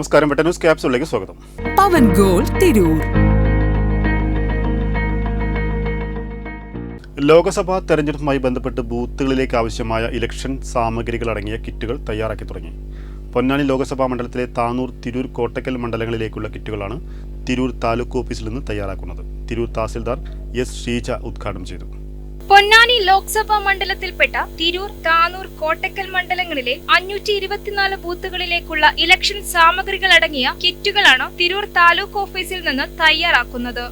നമസ്കാരം. വെട്ട ന്യൂസ് ക്യാപ്സിലേക്ക് സ്വാഗതം. പവൻ ഗോൾ തിരൂർ. ലോക്സഭാ തെരഞ്ഞെടുപ്പുമായി ബന്ധപ്പെട്ട് ബൂത്തുകളിലേക്ക് ആവശ്യമായ ഇലക്ഷൻ സാമഗ്രികൾ അടങ്ങിയ കിറ്റുകൾ തയ്യാറാക്കി തുടങ്ങി. പൊന്നാനി ലോക്സഭാ മണ്ഡലത്തിലെ താനൂർ തിരൂർ കോട്ടക്കൽ മണ്ഡലങ്ങളിലേക്കുള്ള കിറ്റുകളാണ് തിരൂർ താലൂക്ക് ഓഫീസിൽ നിന്ന് തയ്യാറാക്കുന്നത്. തിരൂർ തഹസിൽദാർ എസ് ഷീജ ഉദ്ഘാടനം ചെയ്തു. പൊന്നാനി ലോക്സഭാ മണ്ഡലത്തിൽപ്പെട്ട തിരൂർ താനൂർ കോട്ടക്കൽ മണ്ഡലങ്ങളിലെ അഞ്ഞൂറ്റി ഇരുപത്തിനാല് ബൂത്തുകളിലേക്കുള്ള ഇലക്ഷൻ സാമഗ്രികൾ അടങ്ങിയ കിറ്റുകളാണ് തിരൂർ താലൂക്ക് ഓഫീസിൽ നിന്ന് തയ്യാറാക്കുന്നത്.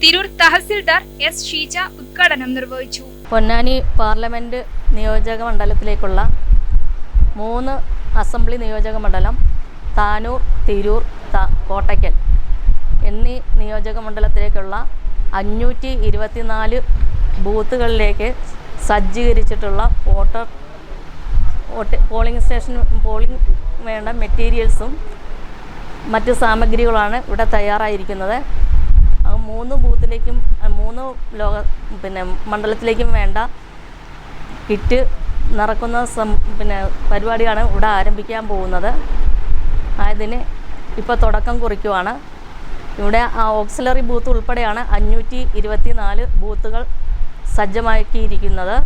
തിരൂർ തഹസിൽദാർ എസ് ഷീജ ഉദ്ഘാടനം നിർവഹിച്ചു. പൊന്നാനി പാർലമെന്റ് നിയോജക മണ്ഡലത്തിലേക്കുള്ള മൂന്ന് അസംബ്ലി നിയോജക മണ്ഡലം താനൂർ തിരൂർ കോട്ടയ്ക്കൽ എന്നീ നിയോജക മണ്ഡലത്തിലേക്കുള്ള അഞ്ഞൂറ്റി ഇരുപത്തിനാല് ബൂത്തുകളിലേക്ക് സജ്ജീകരിച്ചിട്ടുള്ള voter vote polling station polling വേണ്ട മെറ്റീരിയൽസും മറ്റ് സാമഗ്രികളാണ് ഇവിടെ തയ്യാറായിരിക്കുന്നത്. മൂന്ന് ബൂത്തിലേക്കും മൂന്ന് ലോക പിന്നെ മണ്ഡലത്തിലേക്കും വേണ്ട കിറ്റ് നടക്കുന്ന സം പിന്നെ പരിപാടിയാണ് ഇവിടെ ആരംഭിക്കാൻ പോകുന്നത്. അതിന് ഇപ്പോൾ തുടക്കം കുറിക്കുവാണ്. ഇവിടെ ഓക്സിലറി ബൂത്ത് ഉൾപ്പെടെയാണ് അഞ്ഞൂറ്റി ഇരുപത്തി നാല് ബൂത്തുകൾ സജ്ജമാക്കിയിരിക്കുന്നത്.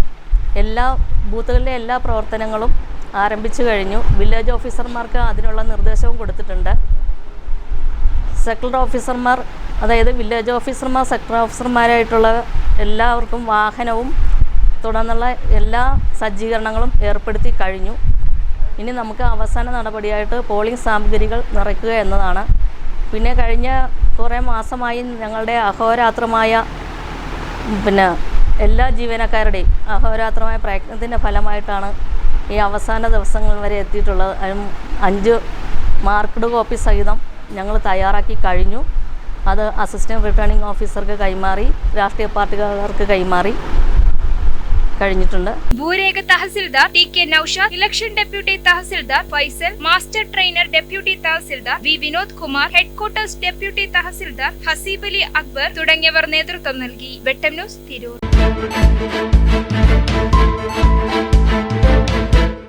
എല്ലാ ബൂത്തുകളിലെ എല്ലാ പ്രവർത്തനങ്ങളും ആരംഭിച്ചു കഴിഞ്ഞു. വില്ലേജ് ഓഫീസർമാർക്ക് അതിനുള്ള നിർദ്ദേശവും കൊടുത്തിട്ടുണ്ട്. സെക്ടർ ഓഫീസർമാർ അതായത് വില്ലേജ് ഓഫീസർമാർ സെക്ടർ ഓഫീസർമാരായിട്ടുള്ള എല്ലാവർക്കും വാഹനവും തുടർന്നുള്ള എല്ലാ സജ്ജീകരണങ്ങളും ഏർപ്പെടുത്തി കഴിഞ്ഞു. ഇനി നമുക്ക് അവസാന നടപടിയായിട്ട് പോളിംഗ് സാമഗ്രികൾ നിറയ്ക്കുക എന്നതാണ്. പിന്നെ കഴിഞ്ഞ കുറേ മാസമായി ഞങ്ങളുടെ അഹോരാത്രമായ പിന്നെ എല്ലാ ജീവനക്കാരുടെയും അഹോരാത്രമായ പ്രയത്നത്തിന്റെ ഫലമായിട്ടാണ് ഈ അവസാന ദിവസങ്ങൾ വരെ എത്തിയിട്ടുള്ളത്. അഞ്ച് മാർക്ക്ഡ് കോപ്പി സഹിതം ഞങ്ങൾ തയ്യാറാക്കി കഴിഞ്ഞു. അത് അസിസ്റ്റന്റ് റിട്ടേണിംഗ് ഓഫീസർക്ക് കൈമാറി രാഷ്ട്രീയ പാർട്ടിക്കാർക്ക് കൈമാറി കഴിഞ്ഞിട്ടുണ്ട്. ഭൂരേഖ tahsildar T K Naushad election deputy tahsildar Faisal master trainer deputy tahsildar V Vinod Kumar headquarters deputy tahsildar Haseeb Ali Akbar തുടങ്ങിയവർ നേതൃത്വം നൽകി. വെട്ടം ന്യൂസ് തിരൂർ.